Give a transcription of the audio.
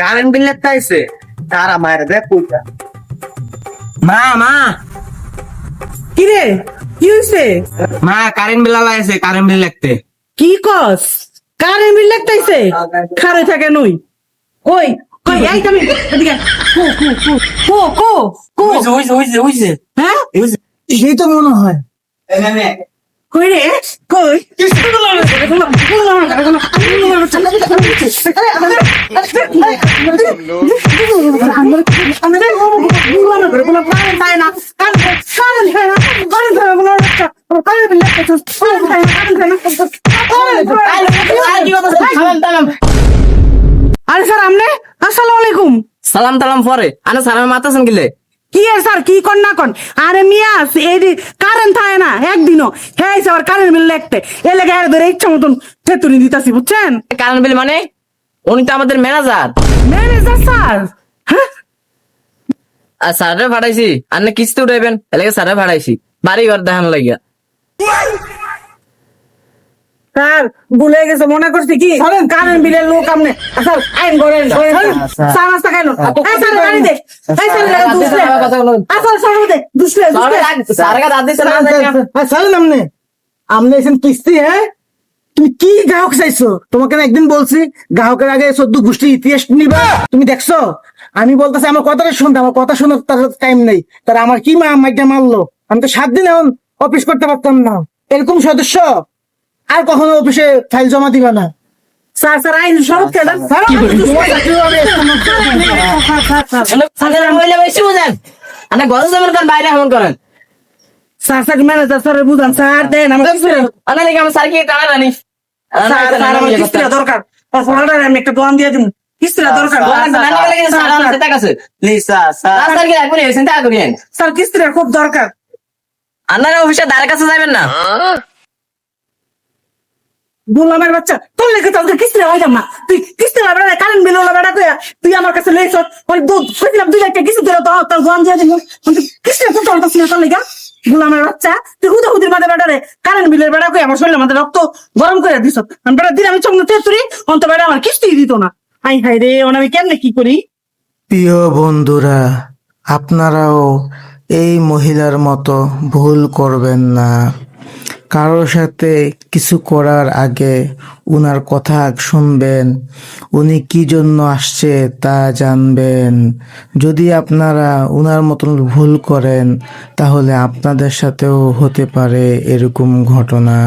Current bill একটা তারা মায়ের দেখ পয়সা মা মা। কি রে? কি হইছে? মা কারেন্ট বিল আলাইছে কারেন্ট বিল লাগতে। কি কস? কারে মিল লাগতাইছে খারে থাকে নই। কই? হ্যাঁ এই তো মনে হয় কই রে কই আরে স্যার আমনে সালাম টালাম পরে। আরে সালাম মাতাছেন গিলে কি এর স্যার কি কর না কন আরে মিয়া এই কারেন্ট থাকে না একদিনও। হ্যাঁ আবার কারেন্ট বিল লাগতে এ লেগে আর ধরে ইচ্ছা মতন তেতুনি দিতাছি বুঝছেন? কারেন্ট বিল মানে? উনি তো আমাদের ম্যানেজার ম্যানেজার স্যার? হ্যাঁ? আর স্যারে ভাড়াইছি আর না কিস্তি উঠাইবেন। এলাকা স্যারে ভাড়াইছি বাড়ি ঘর দেখান লাগিয়া। স্যার ভুলে গেছে মনে করছি কি কারেন্ট বিলের লোক আপনি স্যার আইন করেন স্যার নাস্তা খাইল স্যার গাড়ি দে এসেন কিস্তি হ্যাঁ তুমি কি গ্রাহক চাইছো তোমাকে না একদিন বলছি গ্রাহকের আগে চোদ্দ গোষ্ঠী ইতিহাস নিবা তুমি দেখছ আমি বলতেছি আমার কথাটা শুনতে আমার কথা শোনার তার টাইম নেই তার আমার কি মা আমাকে মারলো আমি তো সাত দিন এখন অফিস করতে পারতাম না এরকম সদস্য আর কখনো অফিসে ফাইল জমা দিবা না স্যার স্যার আইন সরব কে দেন স্যার মহিলা বেশি বুঝেন কারণ বাইরে এমন করেন স্যার স্যার ম্যানেজার স্যার বুঝান স্যার দেন নাকি আমার স্যার কি টানা রানি স্যার স্যার আমার কিস্তিটা দরকার আমি একটা দোয়ান দিয়ে দিন কিস্তিটা দরকার স্যার কিস্তিটা খুব দরকার আপনারা অফিসে দ্বারের কাছে যাবেন না গোলামের বাচ্চা, তোর লেগে তোকে কিস্তি হয়ে যাব না। তুই কিস্তি লাগবে না কারেন্ট বিল লাগবে না তুই আমার কাছে লেছ ওই দুধ কইলাম দুই লাখ কিস্তি দিলে তো তোর দোয়ান দিয়ে দিন কিস্তি তো তোর কাছে তোর লেগে। গোলামের বাচ্চা, তুই হুদা হুদির মাঝে বেটারে কারেন্ট বিলের বেড়া কই আমার শরীরের মধ্যে রক্ত গরম করে দিছ। আমি বেড়া দিন আমি চমকে তেতুরি অন্ত বেড়া আমার কিস্তি দিত না। আই হাই রে, ওনা আমি কেমনে কি করি? প্রিয় বন্ধুরা, আপনারাও এই মহিলার মতো ভুল করবেন না। কারোর সাথে কিছু করার আগে উনার কথা শুনবেন, উনি কি জন্য আসছে তা জানবেন। যদি আপনারা উনার মতন ভুল করেন, তাহলে আপনাদের সাথেও হতে পারে এরকম ঘটনা।